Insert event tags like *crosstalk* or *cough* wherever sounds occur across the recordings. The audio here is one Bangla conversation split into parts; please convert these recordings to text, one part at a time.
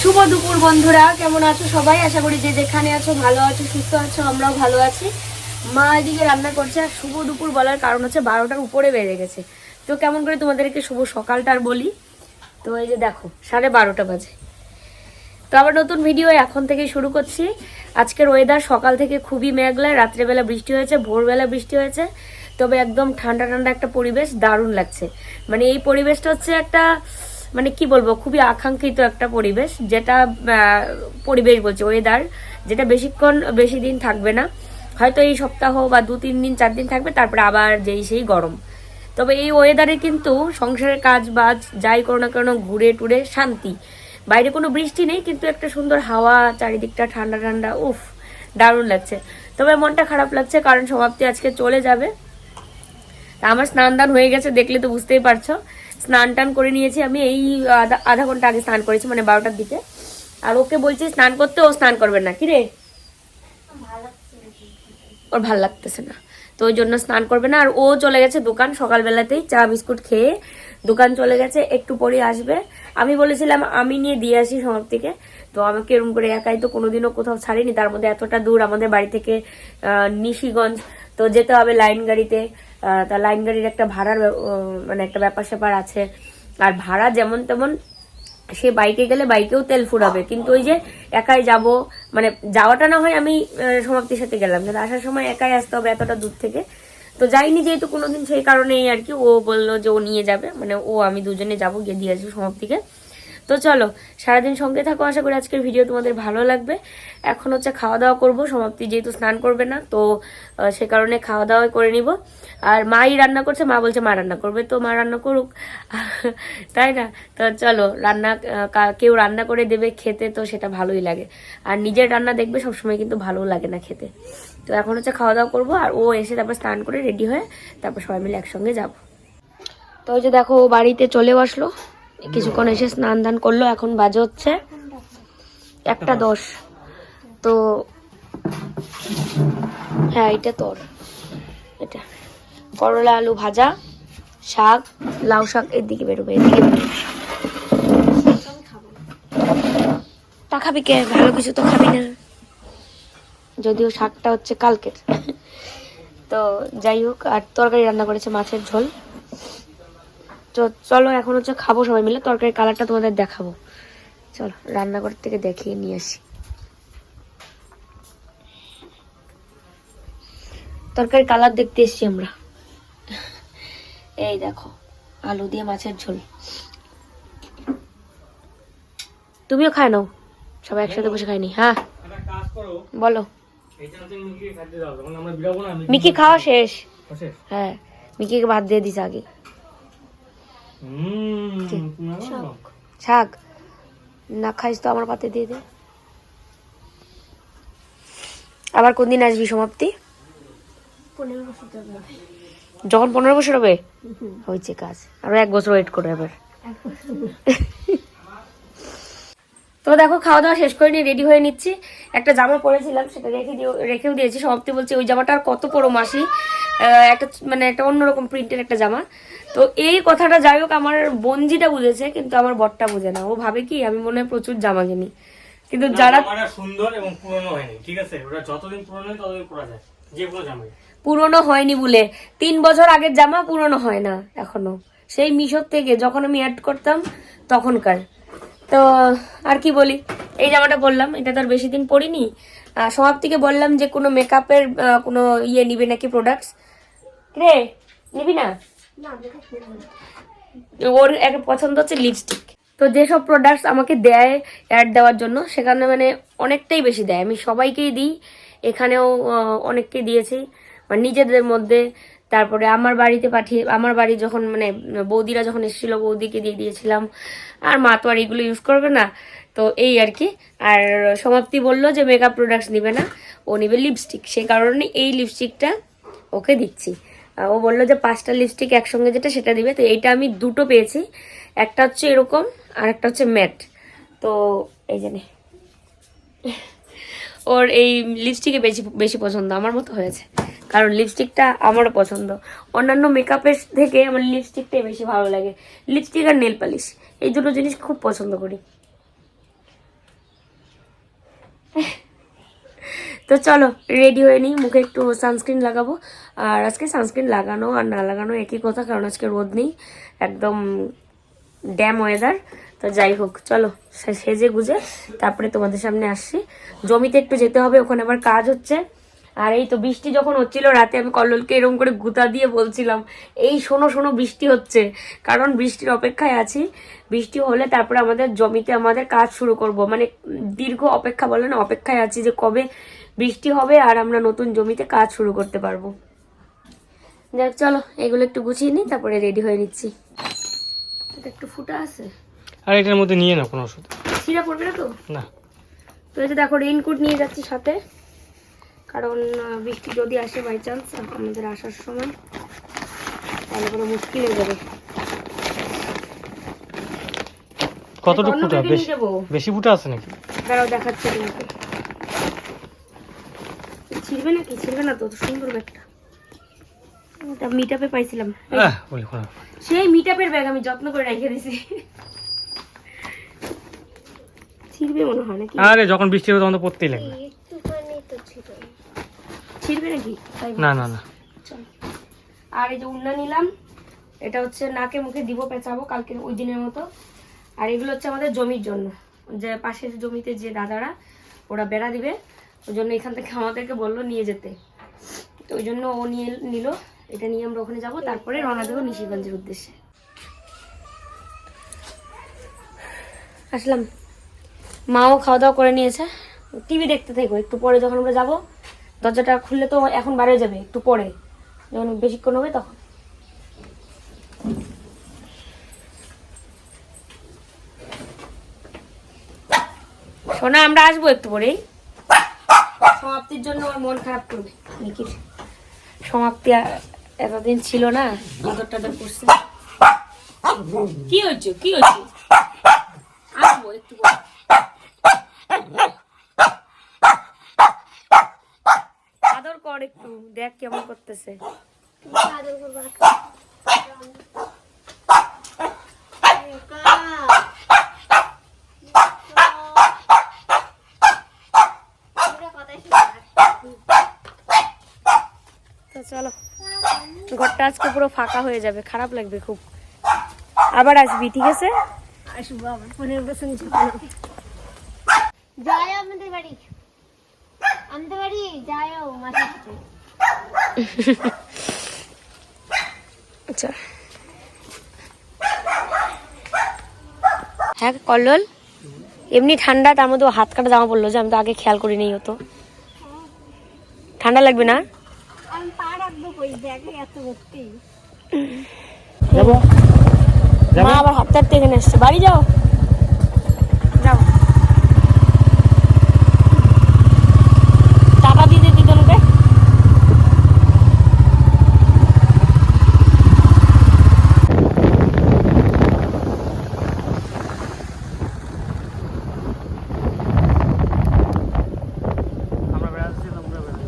শুভ দুপুর বন্ধুরা, কেমন আছো সবাই? আশা করি যে যেখানে আছো ভালো আছো, সুস্থ আছো, আমরাও ভালো আছি। মা এদিকে রান্না করছে আর শুভ দুপুর বলার কারণ হচ্ছে বারোটার উপরে বেড়ে গেছে। তো কেমন করে তোমাদেরকে শুভ সকালটার বলি? তো এই যে দেখো, সাড়ে বারোটা বাজে। তো আবার নতুন ভিডিও এখন থেকে শুরু করছি। আজকের ওয়েদার সকাল থেকে খুবই মেঘলা, রাত্রেবেলা বৃষ্টি হয়েছে, ভোরবেলা বৃষ্টি হয়েছে। তবে একদম ঠান্ডা ঠান্ডা একটা পরিবেশ দারুণ লাগছে। মানে এই পরিবেশটা হচ্ছে একটা মানে কি বলব, খুবই আকাঙ্ক্ষিত একটা পরিবেশ, যেটা পরিবেশ বলছে ওয়েদার যেটা বেশিক্ষণ বেশি দিন থাকবে না। হয়তো এই সপ্তাহ বা দু, তিন দিন, চার দিন থাকবে, তারপরে আবার যেই সেই গরম। তবে এই ওয়েদারে কিন্তু সংসারের কাজ বাজ যাই করো না কেন ঘুরে টুরে শান্তি। বাইরে কোনো বৃষ্টি নেই, কিন্তু একটা সুন্দর হাওয়া, চারিদিকটা ঠান্ডা ঠান্ডা, উফ, দারুণ লাগছে। তবে মনটা খারাপ লাগছে, কারণ সমাপ্তি আজকে চলে যাবে। আমার স্নান দান হয়ে গেছে, দেখলে তো বুঝতেই পারছ। স্নান টান করে নিয়েছি আমি, এই আধা আধা ঘণ্টা আগে স্নান করেছি মানে বারোটার দিকে। আর ওকে বলছি, স্নান করতে ও স্নান করবে না। কি রে? ওর ভালো লাগতেছে না। তো ওই জন্য স্নান করবে না। আর ও চলে গেছে দোকান সকালবেলাতেই চা, বিস্কুট খেয়ে দোকান চলে গেছে, একটু পরে আসবে। আমি বলেছিলাম, আমি নিয়ে দিয়ে আসি সমাপ্তিকে। তো আমাকে এরকম করে একাই তো কোনোদিনও কোথাও ছাড়িনি। তার মধ্যে এতটা দূর আমাদের বাড়ি থেকে নিশিগঞ্জ, তো যেতে হবে লাইন গাড়িতে। তা লাইন গাড়ির একটা ভাড়ার মানে একটা ব্যাপার স্যাপার আছে। আর ভাড়া যেমন তেমন সে বাইকে গেলে বাইকেও তেল ফুরাবে। কিন্তু ওই যে একাই যাব মানে যাওয়াটা না হয় আমি সমাপ্তির সাথে গেলাম। কিন্তু আসার সময় একাই আসতে হবে এতটা দূর থেকে। তো যাইনি যেহেতু কোনোদিন সেই কারণেই আর কি, ও বলল যে ও নিয়ে যাবে। মানে ও, আমি দুজনে যাব গিয়ে দিয়ে আসব সমাপ্তিকে। তো চলো, সারাদিন সঙ্গে থাকো, আশা করি আজকের ভিডিও তোমাদের ভালো লাগবে। এখন হচ্ছে খাওয়া দাওয়া করব, সমাপ্তি যেহেতু স্নান করবে না, তো সে কারণে খাওয়া দাওয়া করে নিব। আর মাই রান্না করছে, মা বলছে মা রান্না করবে, তো মা রান্না করুক। *laughs* তাই না? তো চলো, রান্না কেউ রান্না করে দেবে খেতে, তো সেটা ভালোই লাগে। আর নিজের রান্না দেখবে, সবসময় কিন্তু ভালো লাগে না খেতে। তো এখন হচ্ছে খাওয়া দাওয়া করব, আর ও এসে তারপর স্নান করে রেডি হয়ে, তারপর সবাই মিলে একসঙ্গে যাব। তো ওই যে দেখো, ও বাড়িতে চলেও আসলো। কিছুক্ষণ এসে স্নান দান করল এখন বাজে হচ্ছে একটা দশ। তো হ্যাঁ এটা তোর। এটা। করলা আলু ভাজা শাক লাউ শাক এদিকে বেরোবে এদিকে বেরোবে। তা খাবি কে? ভালো কিছু তো খাবি না। যদিও শাকটা হচ্ছে কালকের। তো যাই হোক আর তরকারি রান্না করেছে মাছের ঝোল। তো চলো এখন হচ্ছে খাব সবাই মিলে তরকারি কালারটা তোমাদের দেখাবো। চলো রান্নাঘর থেকে দেখিয়ে নিয়ে আসি। তরকারি কালার দেখতে এসছি আমরা। এই দেখো আলু দিয়ে মাছের ঝোল। তুমিও খায় নাও সবাই একসাথে বসে খাইনি হ্যাঁ? বলো। মিকি খাওয়া শেষ। হ্যাঁ মিকিকে ভাত দিয়ে দিস আগে হুম কি? তুমি আবার বলো। শাক। না খাইস তো আমার পাতে দিয়ে দে। আবার কোন দিন আসবি সমাপ্তি? যখন পনেরো বছর হবে? হয়েছে কাজ। আরও এক বছর ওয়েট করে এবার। তো দেখো খাওয়া দাওয়া শেষ করে নিয়ে রেডি হয়ে নিচ্ছি। একটা জামা পরেছিলাম সেটা রেখে দিয়ে রেখেও দিয়েছি। সমাপ্তি বলছে ওই জামাটা আর কত পরো মাসি? একটা মানে একটা অন্যরকম প্রিন্টের একটা জামা। তো এই কথাটা যাই হোক আমার বঞ্জিটা বুঝেছে কিন্তু আমার বরটা বুঝে না। ও ভাবে কি আমি মনে হয় প্রচুর জামা কিনি। কিন্তু যারা সুন্দর এবং পুরনো হয়নি ঠিক আছে? ওটা যতদিন পুরনো ততদিন পরা যায়। যে কোনো জামাই। পুরনো হয়নি বলে। তিন বছর আগের জামা পুরনো হয় না এখনও। সেই মিশর থেকে যখন আমি অ্যাড করতাম তখনকার। তো আর কি বলি? এই জামাটা বললাম এটা তো আর বেশি দিন পরিনি। সমাপ্তিকে বললাম যে কোনো মেকআপের কোনো ইয়ে নিবে নাকি প্রোডাক্টস রে নিবি না? ওর একটা পছন্দ হচ্ছে লিপস্টিক তো যেসব প্রোডাক্টস আমাকে দেয় অ্যাড দেওয়ার জন্য সেখানে মানে অনেকটাই বেশি দেয়। আমি সবাইকেই দিই এখানেও অনেককে দিয়েছি। মানে নিজেদের মধ্যে তারপরে আমার বাড়িতে পাঠিয়ে, আমার বাড়ি যখন মানে বৌদিরা যখন এসেছিল, বৌদিকে দিয়ে দিয়েছিলাম। আর মা তো আর এগুলো ইউজ করবে না। তো এই আর কি। আর সমাপ্তি বলল যে মেকআপ প্রোডাক্টস নিবে না। ও নিবে লিপস্টিক সেই কারণে এই লিপস্টিকটা ওকে দিচ্ছি। ও বলল যে, পাঁচটা লিপস্টিক একসঙ্গে যেটা সেটা দিবে। তো এইটা আমি দুটো পেয়েছি। একটা হচ্ছে এরকম, আর একটা হচ্ছে ম্যাট তো এই জানে ওর এই লিপস্টিকে বেশি বেশি পছন্দ, আমার মতো হয়েছে। কারণ লিপস্টিকটা আমারও পছন্দ। অন্যান্য মেকআপের থেকে আমার লিপস্টিকটাই বেশি ভালো লাগে। লিপস্টিক আর নেল পালিশ এই দুটো জিনিস খুব পছন্দ করি। তো চলো রেডি হয়ে নিই, মুখে একটু সানস্ক্রিন লাগাবো। আর আজকে সানস্ক্রিন লাগানো আর না লাগানো একই কথা, কারণ আজকে রোদ নেই। একদম ড্যাম ওয়েদার তো যাই হোক, চলো সেজে গুজে তারপরে তোমাদের সামনে আসছি। জমিতে একটু যেতে হবে, ওখানে আবার কাজ হচ্ছে। আর এই তো বৃষ্টি যখন হচ্ছিল রাতে, আমি কল্লোলকে এরকম করে গুতা দিয়ে বলছিলাম, এই শোনো শোনো, বৃষ্টি হচ্ছে। কারণ বৃষ্টির অপেক্ষায় আছি। বৃষ্টি হলে তারপরে আমাদের জমিতে আমাদের কাজ শুরু করব। মানে দীর্ঘ অপেক্ষা বলে না, অপেক্ষায় আছি যে কবে বৃষ্টি হবে আর আমরা নতুন জমিতে কাজ শুরু করতে পারব। যাক চলো, এগুলো একটু গুছিয়ে নিই, তারপরে রেডি হয়ে নিচ্ছি। এটা একটু ফুটা আছে। আর এটার মধ্যে নিয়ে নাও কোনো ওষুধ। ছিঁড়া পড়বে না তো? না। তো এই যে দেখো রেইনকোট নিয়ে যাচ্ছি সাথে। কারণ বৃষ্টি যদি আসে বাই চান্স আমাদের আসার সময় তাহলে কোনো মুশকিল হয়ে যাবে। কতটুকু ফুটা? বেশি বেশি ফুটা আছে নাকি? দাঁড়াও দেখাচ্ছি তোমাকে। ছিড়বে নাকি? ছিড়বে না তো সুন্দর ব্যাগটা ওটা মিট আপে পাইছিলাম। সেই মিট আপের ব্যাগ আমি যত্ন করে রেখে দিছি। ছিড়বে মনে হয় নাকি? আরে যখন বৃষ্টি হবে তখন তো পড়তেই লাগবে। ছিড়বে নাকি? না না না। আর এই যে উন্না নিলাম এটা হচ্ছে নাকে মুখে দিব পেঁচাবো কালকে ওই দিনের মতো। আর এগুলো হচ্ছে আমাদের জমির জন্য। যে পাশের জমিতে যে দাদারা ওরা বেড়া দিবে। ওই জন্য এখান থেকে আমাদেরকে বলল নিয়ে যেতে। তো ওই জন্য ও নিয়ে নিল। এটা নিয়ে আমরা ওখানে যাব। তারপরে রওনা দেবো নিশিগঞ্জের উদ্দেশ্যে। আসলাম। মাও খাওয়া দাওয়া করে নিয়েছে। টিভি দেখতে থাকব একটু পরে যখন আমরা যাব, দরজাটা খুললে তো এখন বাইরে যাবে, একটু পরে। যখন বেশিক্ষণ হবে তখন। শোনা আমরা আসব একটু পরেই। সমাপ্তির জন্য আমার মন খারাপ করবে নিকির সমাপ্তি এতদিন ছিল না, আদর টাদর করছে। কি হচ্ছে কি হচ্ছে আসব একটু পরে। আদর কর একটু, দেখ কেমন করতেছে। চলো, ঘরটা আজকে পুরো ফাঁকা হয়ে যাবে, খারাপ লাগবে খুব। আবার আসবি, ঠিক আছে? আসব আবার পনেরো বছর আমাদের বাড়ি আমাদের বাড়ি মাথা আচ্ছা। হ্যাঁ কল্লোল এমনি ঠান্ডা তার মধ্যে হাত কাটা জামা পড়ল যে আমি তো আগে খেয়াল করি নেই হতো ঠান্ডা লাগবে না? আমি পা রাখব কই? ব্যাগে এত ভর্তি। যাব? মা আবার হাত টাটতে এখানে আসছে। বাড়ি যাও যাও টাকা দিয়ে দে দুজনকে আমরা বেড়াচ্ছি তোমরা বেড়াচ্ছি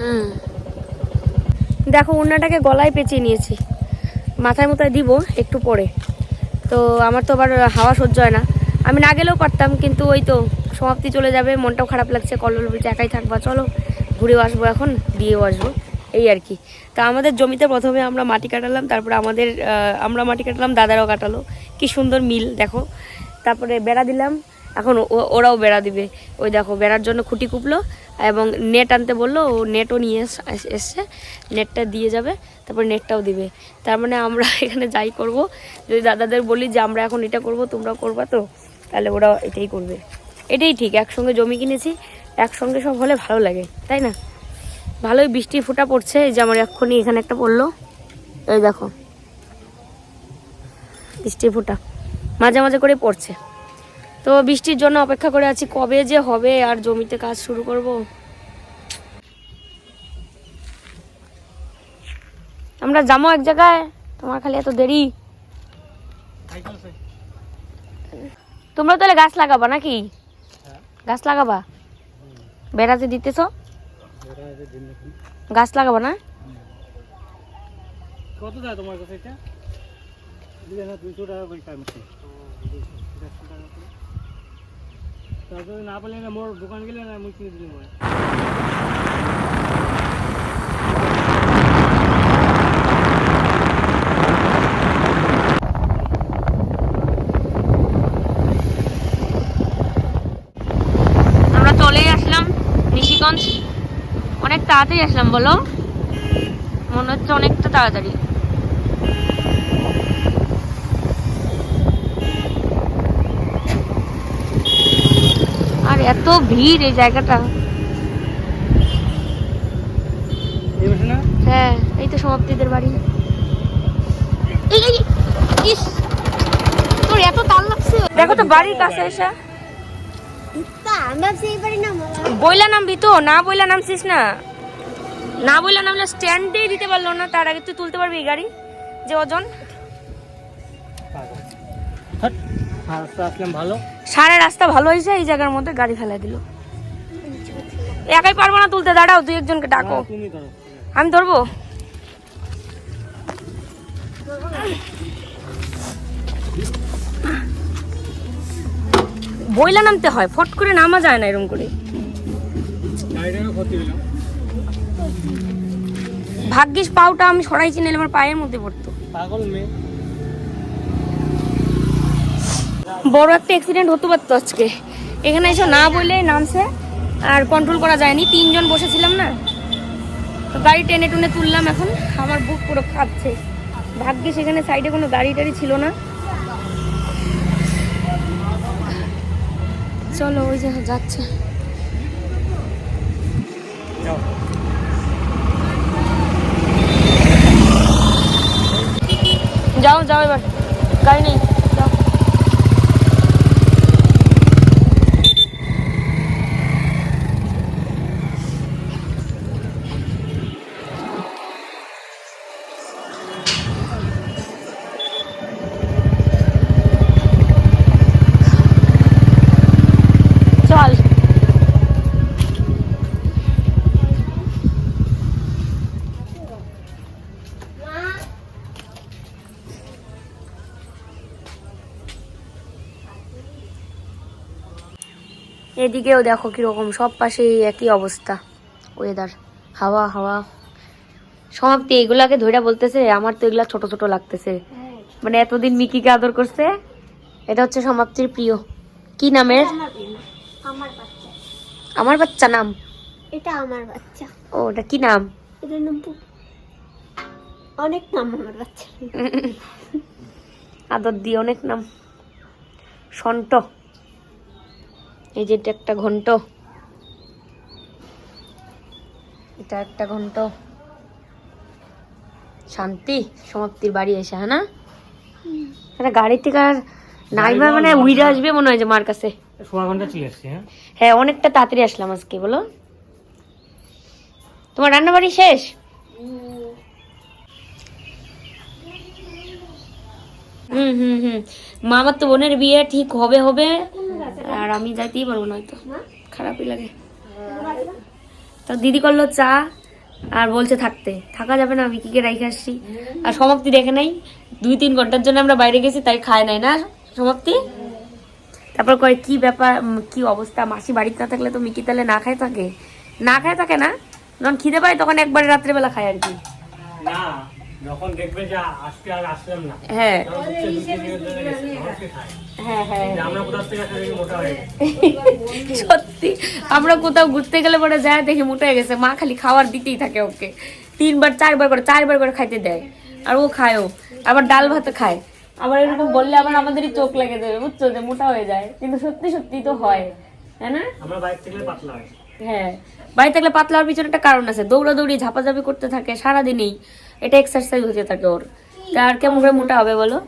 হুম দেখো, উন্নাটাকে গলায় পেঁচিয়ে নিয়েছি। মাথায় মাথায় দিব একটু পরে। তো আমার তো আবার হাওয়া সহ্য হয় না। আমি না গেলেও পারতাম, কিন্তু ওই তো সমাপ্তি চলে যাবে, মনটাও খারাপ লাগছে, কল্লোল বলছে, একাই থাকবা, চলো, ঘুরেও আসব এখন, দিয়েও আসব। এই আর কি। তা আমাদের জমিতে প্রথমে আমরা মাটি কাটালাম, তারপরে আমাদের আমরা মাটি কাটালাম, দাদারাও কাটালো। কি সুন্দর মিল, দেখো। তারপরে বেড়া দিলাম এখন ওরাও বেড়া দিবে। ওই দেখো, বেড়ার জন্য খুঁটি কুপলো এবং নেট আনতে বলল, ও নেটও নিয়ে এস- এস- এসছে। নেটটা দিয়ে যাবে, তারপর নেটটাও দিবে। তার মানে আমরা *laughs* এখানে যাই করব। যদি দাদাদের বলি যে, আমরা এখন এটা করব তোমরা করবা তো? তাহলে ওরা এটাই করবে। এটাই ঠিক, একসঙ্গে জমি কিনেছি, একসঙ্গে সব হলে ভালো লাগে, তাই না? ভালোই বৃষ্টি ফোঁটা পড়ছে, এই যে আমার এক্ষুনি এখানে একটা পড়ল। এই দেখো বৃষ্টির ফোঁটা, মাঝে মাঝে করে পড়ছে। তো বৃষ্টির জন্য অপেক্ষা করে আছি, কবে যে হবে আর জমিতে কাজ শুরু করব। আমরা যাব এক জায়গায়, তোমার খালি এত দেরি। তোমরা তাহলে গাছ লাগাবা নাকি? গাছ লাগাবা? বেড়াতে দিতেছ? গাছ লাগাবো না? কত যায় তোমার কাছে এটা? টাকা করে টাইম আমরা চলে আসলাম নিশিগঞ্জ। অনেক তাড়াতাড়ি আসলাম বলো? মনে হচ্ছে অনেকটা তাড়াতাড়ি। এত ভিড় এই জায়গাটা। হ্যাঁ এই তো সমাপ্তিদের বাড়ি। এই, এই, ইস, তোর এত তাল লাগছে। দেখো তো বাড়ির কাছে এসে। বইলা নামবি তো না বইলা নামছিস না। না বইলা নামলে স্ট্যান্ডেই দিতে পারল না তার আগে তুই তুলতে পারবি এই গাড়ি যে ওজন সারা রাস্তা ভালো হয়েছে এই জায়গার মধ্যে গাড়ি ফেলা দিল। একাই পারব না তুলতে দাঁড়াও তুই একজনকে ডাকো। আমি ধরবো? বইলা নামতে হয় ফট করে নামা যায় না এরকম করে। ভাগ্যিস পাউটা আমি সরাইছি নাহলে আমার পায়ের মধ্যে পড়তো। পাগল মেয়ে। বড় একটা অ্যাক্সিডেন্ট হতে পারতো আজকে। এখানে এসে না বললে নামছে, আর কন্ট্রোল করা যায়নি। তিনজন বসেছিলাম না। গাড়ি টেনে টুনে তুললাম এখন। আমার বুক পুরো কাঁপছে। ভাগ্যে সেখানে সাইডে কোনো গাড়ি টাড়ি ছিল না। চলো, ওই যে যাচ্ছে। যাও যাও এবার। গাড়ি নেই। এদিকেও দেখো কীরকম সব পাশে একই অবস্থা ওয়েদার হাওয়া হাওয়া। সমাপ্তি এগুলাকে ধইরা বলতেছে আমার তো এগুলা ছোট ছোট লাগতেছে। মানে এতদিন মিকিকে আদর করছে এটা হচ্ছে সমাপ্তির প্রিয়। কি নামের? আমার বাচ্চা। আমার বাচ্চা নাম? এটা আমার বাচ্চা। ও ওটা কি নাম? এটা নাম অনেক নাম আমার বাচ্চা *laughs* আদর দিয়ে অনেক নাম। সন্ট। এই যে এটা একটা ঘন্ট। এটা একটা ঘন্ট। শান্তি সমাপ্তির বাড়ি এসে হ্যাঁ না? এটা গাড়ি থেকে আর নাইমা মানে উইরে আসবে মনে হয় যে মার কাছে। হ্যাঁ? হ্যাঁ অনেকটা তাড়াতাড়ি আসলাম আজকে বলো। তোমার রান্না বাড়ি শেষ? হুম হুম হুম। মামার তো বোনের বিয়ে ঠিক হবে হবে। আর আমি যাইতেই পারব না হয়তো। খারাপই লাগে। তো দিদি করল চা, আর বলছে থাকতে। থাকা যাবে না, আমি কিকে রাইখে আসছি? আর সমাপ্তি দেখে নাই। দুই তিন ঘণ্টার জন্য আমরা বাইরে গেছি, তাই খায় নাই না সমাপ্তি? তারপর কয়, কি ব্যাপার কি অবস্থা? মাসি বাড়িতে না থাকলে তো মিকি তাহলে না খায় থাকে। না খায় থাকে না? যখন খিদে পায়, তখন একবারে রাত্রেবেলা খায় আর কি। না। যখন দেখবে যে আজকে আর আসলাম না হ্যাঁ। খায়। হ্যাঁ হ্যাঁ। হয়ে *laughs* সত্যি আমরা কোথাও ঘুরতে গেলে পরে যায় দেখি মোটা হয়ে গেছে। মা খালি খাওয়ার দিতেই থাকে ওকে। তিনবার চারবার করে চারবার করে খাইতে দেয়। আর ও খায়ও আবার ডাল ভাত খায়। আবার এরকম বললে আবার আমাদেরই চোখ লেগে যাবে বুঝছ? যে মোটা হয়ে যায়। কিন্তু সত্যি সত্যি তো হয়। হ্যাঁ না? আমরা বাইক থেকে পাতলা হয়। হ্যাঁ। বাড়ি থাকলে পাতলা হওয়ার পিছনে একটা কারণ আছে। দৌড়াদৌড়ি ঝাপাঝাপি করতে থাকে সারাদিনই। এটা এক্সারসাইজ হতে থাকে ওর। আর কেমন করে মোটা হবে বলো?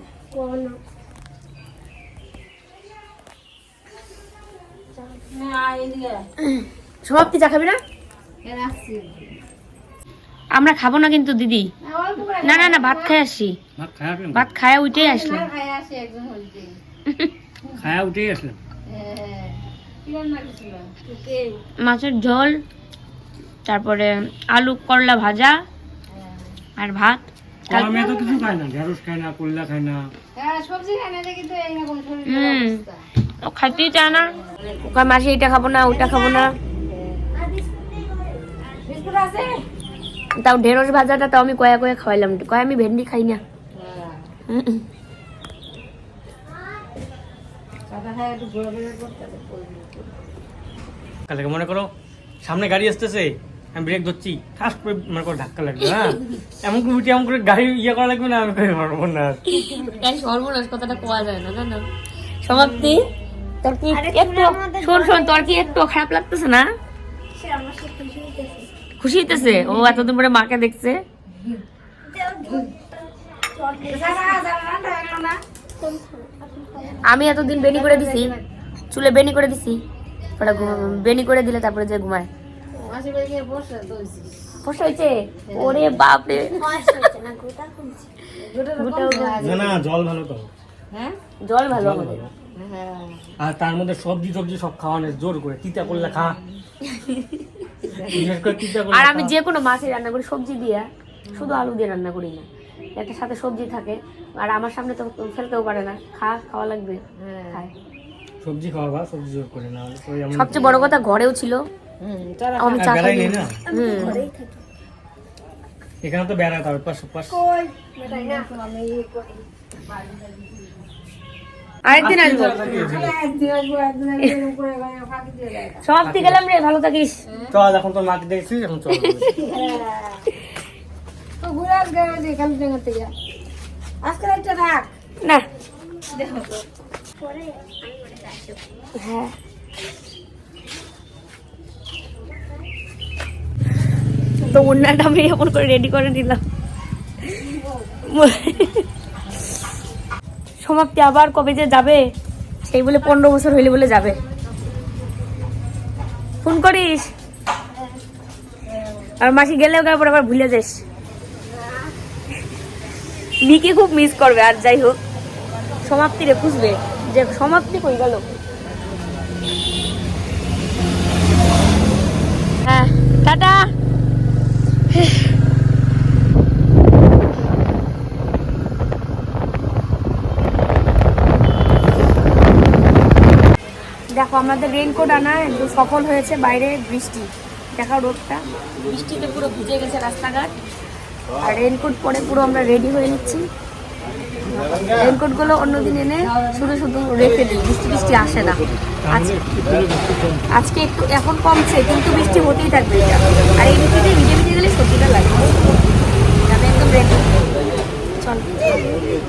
সমাপ্তি চা খাবি না? আমরা খাব না কিন্তু দিদি। না না না ভাত খাই আসি। ভাত খায়া আসলাম ভাত খায়া উঠেই আসলাম। খায়া উঠেই আসলাম মাছের ঝোল তারপরে আলু করলা ভাজা আর ভাত? আমি এত কিছু খাই না ঢেঁড়স না করলা খাই না। হুম। ও খাইতেই চায় না। ওখানে মাসি এটা খাব না ওটা খাব না। তাও ঢেঁড়স ভাজাটা তাও আমি কয়া কয়া খাওয়াইলাম। কয় আমি ভেন্ডি খাই না। কালকে মনে করো সামনে গাড়ি আসতেছে। আমি ব্রেক ধরছি ঠাস করে মনে করো ধাক্কা লাগবে হ্যাঁ? এমন করে উঠে এমন করে গাড়ি ইয়ে করা লাগবে না আমি করে সর্বনাশ। কথাটা কোয়া যায় না জানো? সমাপ্তি। তোর কি একটু শোন শোন তোর কি একটু খারাপ লাগতেছে না? খুশি হইতেছে। ও এতদিন পরে মাকে দেখছে। আমি এতদিন বেনি করে দিছি। চুলে বেনি করে দিছি। ওটা বেনি করে দিলে তারপরে যে ঘুমায়। ফসা হয়েছে ওরে বাপরে। না না জল ভালো তো। জল ভালো আমাদের আর তার মধ্যে সবজি সবজি সব খাওয়ানোর জোর করে। তিতা করলে খা। আর আমি যে কোনো মাছই রান্না করি সবজি দিয়ে। শুধু আলু দিয়ে রান্না করি না। একটা সাথে সবজি থাকে। আর আমার সামনে তো ফেলতেও পারে না। খা খাওয়া লাগবে। খায়। সবজি খাওয়াবা সবজি জোর করে না সবচেয়ে বড় কথা ঘরেও ছিল। আমি চা খাই নেই না? এখানে তো বেড়া তার পাশ পাশ। আরেকদিন আসব। সব গেলাম রে ভালো থাকিস। চল এখন তো মাকে দেখছিস এখন চল। না। হ্যাঁ। তো উন্নাটা আমি এমন করে রেডি করে নিলাম। সমাপ্তি আবার কবে যে যাবে, সেই বলে পনেরো বছর হইলে বলে যাবে। ফোন করিস। আর মাসি গেলেও আবার ভুলে যাস। মিকে খুব মিস করবে, আর যাই হোক। সমাপ্তি রে খুঁজবে। যে সমাপ্তি কই গেল? হ্যাঁ টাটা। দেখো আমাদের রেইনকোট আনা একদম সফল হয়েছে বাইরে বৃষ্টি। দেখো রোদটা। বৃষ্টিতে পুরো ভিজে গেছে রাস্তাঘাট। আর রেইনকোট পরে পুরো আমরা রেডি হয়ে নিচ্ছি। রেইনকোটগুলো অন্যদিন এনে শুধু শুধু রেখে দিই বৃষ্টি বৃষ্টি আসে না। আজকে একটু এখন কমছে, কিন্তু বৃষ্টি হতেই থাকবে এটা। আর এই বৃষ্টিতে ভিজে ভিজে গেলে সত্যিটা লাগবে আমি একদম রেডি চল।